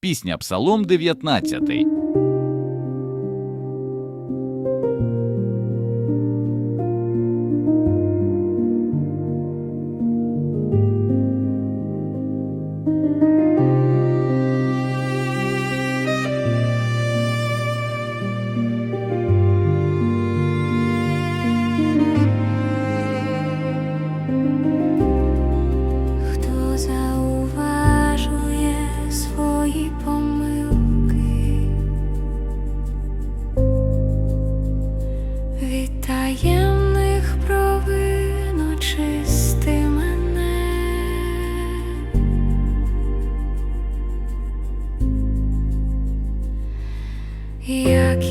Пісня Псалом 19. Таємних провин очисти мене, як